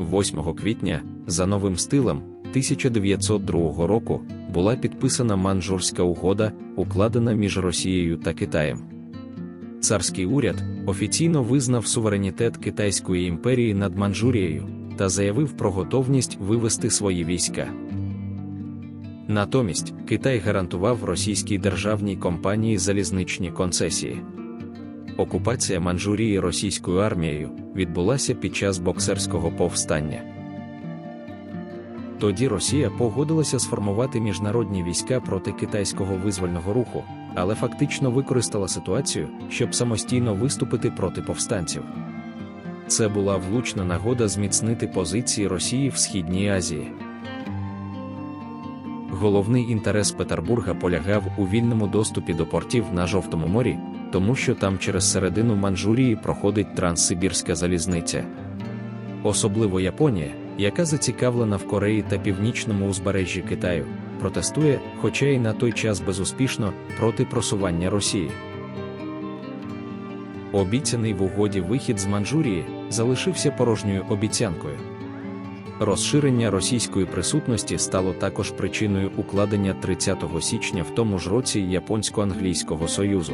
8 квітня, за новим стилем 1902 року, була підписана Манжурська угода, укладена між Росією та Китаєм. Царський уряд офіційно визнав суверенітет Китайської імперії над Манчжурією та заявив про готовність вивести свої війська. Натомість Китай гарантував російській державній компанії залізничні концесії. Окупація Манчжурії російською армією відбулася під час боксерського повстання. Тоді Росія погодилася сформувати міжнародні війська проти китайського визвольного руху, але фактично використала ситуацію, щоб самостійно виступити проти повстанців. Це була влучна нагода зміцнити позиції Росії в Східній Азії. Головний інтерес Петербурга полягав у вільному доступі до портів на Жовтому морі, тому що там через середину Манчжурії проходить Транссибірська залізниця. Особливо Японія, яка зацікавлена в Кореї та північному узбережжі Китаю, протестує, хоча й на той час безуспішно, проти просування Росії. Обіцяний в угоді вихід з Манчжурії залишився порожньою обіцянкою. Розширення російської присутності стало також причиною укладення 30 січня в тому ж році Японсько-англійського союзу.